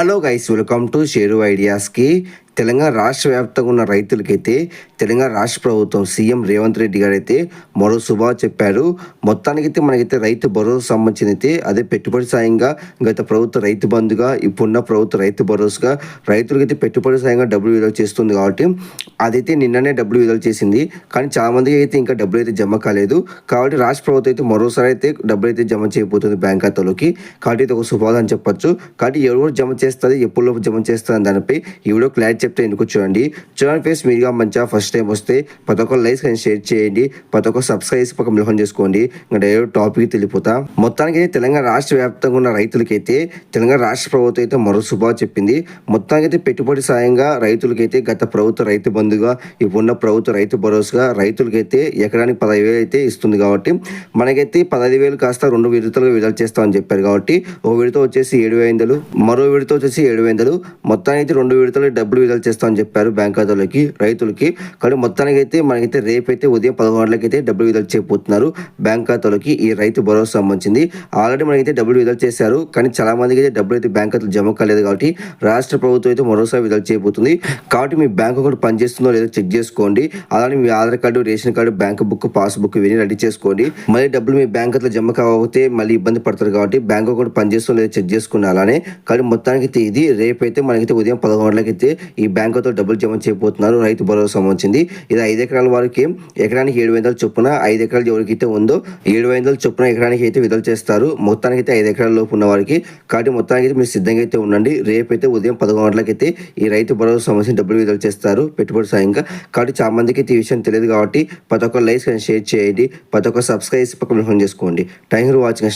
Hello guys welcome to Sheru ideas की తెలంగాణ రాష్ట్ర వ్యాప్తంగా ఉన్న రైతులకైతే తెలంగాణ రాష్ట్ర ప్రభుత్వం సీఎం రేవంత్ రెడ్డి గారు అయితే మరో శుభా చెప్పారు. మొత్తానికైతే మనకైతే రైతు భరోసా సంబంధించిన అయితే అదే పెట్టుబడి సాయంగా గత ప్రభుత్వ రైతు బంధుగా ఇప్పుడున్న ప్రభుత్వ రైతు భరోసాగా రైతులకైతే పెట్టుబడి సాయంగా డబ్బులు విడుదల చేస్తుంది కాబట్టి అదైతే నిన్ననే డబ్బులు విడుదల చేసింది. కానీ చాలామందికి అయితే ఇంకా డబ్బులు అయితే జమ కాలేదు. కాబట్టి రాష్ట్ర ప్రభుత్వం అయితే మరోసారి అయితే డబ్బులు అయితే జమ చేయబోతుంది బ్యాంక్ ఖాతాలోకి. కాబట్టి ఇది ఒక శుభాదం అని చెప్పొచ్చు. కాబట్టి ఎవరు జమ చేస్తుంది ఎప్పుడు జమ చేస్తుంది దానిపై ఈ వీడియో క్లారిటీ చెప్తే ఎందుకు చూడండి. చూడండి ఫేస్ మీరుగా మంచిగా ఫస్ట్ టైం వస్తే ప్రతి ఒక్క లైక్స్ కానీ షేర్ చేయండి. ప్రతి ఒక్క సబ్స్క్రైబ్ చేసి పక్క మిలహం చేసుకోండి. ఇంకా డైరెక్ట్ టాపిక్ తెలిపోతా మొత్తానికి అయితే తెలంగాణ రాష్ట్ర వ్యాప్తంగా ఉన్న రైతులకైతే తెలంగాణ రాష్ట్ర ప్రభుత్వం అయితే మరో శుభా చెప్పింది. మొత్తానికైతే పెట్టుబడి సాయంగా రైతులకైతే గత ప్రభుత్వ రైతు బంధుగా ఇప్పుడున్న ప్రభుత్వ రైతు భరోసాగా రైతులకైతే ఎకరానికి పదహైదు వేలు అయితే ఇస్తుంది కాబట్టి మనకైతే పదహైదు వేలు కాస్త రెండు విడతలుగా విడుదల చేస్తామని చెప్పారు కాబట్టి ఓ విడత వచ్చేసి ఏడు వేలు మరో విడత వచ్చేసి ఏడు వేలు మొత్తానికి అయితే రెండు విడతలు డబ్బులు విడుదల చేస్తామని చెప్పారు బ్యాంక్ ఖాతాలోకి రైతులకి. కానీ మొత్తానికి అయితే మనకైతే రేపైతే ఉదయం పదకొండు గంటలకి అయితే డబ్బులు విడుదల చేయబోతున్నారు బ్యాంక్ ఖాతాలోకి ఈ రైతు భరోసా సంబంధించింది. ఆల్రెడీ మనకైతే డబ్బులు విడుదల చేశారు. కానీ చాలా మందికి అయితే డబ్బులు అయితే బ్యాంక్ ఖాతాలు జమ కాలేదు కాబట్టి రాష్ట్ర ప్రభుత్వం అయితే మరోసారి విడుదల చేయబోతుంది. కాబట్టి మీ బ్యాంక్ అకౌంట్ పనిచేస్తుందో లేదో చెక్ చేసుకోండి. అలానే మీ Aadhaar card ration card bank book passbook ఇవన్నీ రెడీ చేసుకోండి. మళ్ళీ డబ్బులు మీ బ్యాంక్ ఖాతాలో జమ కాకపోతే మళ్ళీ ఇబ్బంది పడతారు కాబట్టి బ్యాంక్ అకౌంట్ పనిచేస్తుందో లేదో చెక్ చేసుకుని అలానే. కానీ మొత్తానికి అయితే ఇది రేపైతే మనకైతే ఉదయం పదకొండు గంటలకి అయితే ఈ బ్యాంకుతో డబ్బులు జమ చేయబోతున్నారు. రైతు భరోసా సంబంధించింది. ఇది ఐదు ఎకరాల వారికి ఎకరానికి ఏడు వందల చొప్పున ఐదు ఎకరాలు ఎవరికైతే ఉందో ఏడు వందల చొప్పున ఎకరానికి అయితే విడుదల చేస్తారు. మొత్తానికి అయితే ఐదు ఎకరాల లోపు ఉన్న వారికి కాబట్టి మొత్తానికి అయితే మీరు సిద్ధంగా అయితే ఉండండి. రేపైతే ఉదయం పదకొండు గంటలకైతే అయితే ఈ రైతు భరోసా సంబంధించిన డబ్బులు విడుదల చేస్తారు. పెట్టుబడి సాయంగా కాబట్టి చాలా మందికి అయితే ఈ విషయం తెలియదు కాబట్టి ప్రతి ఒక్క లైక్స్ షేర్ చేయండి ప్రతి ఒక్క సబ్స్క్రైబ్ పక్కన చేసుకోండి. Thank you for watching.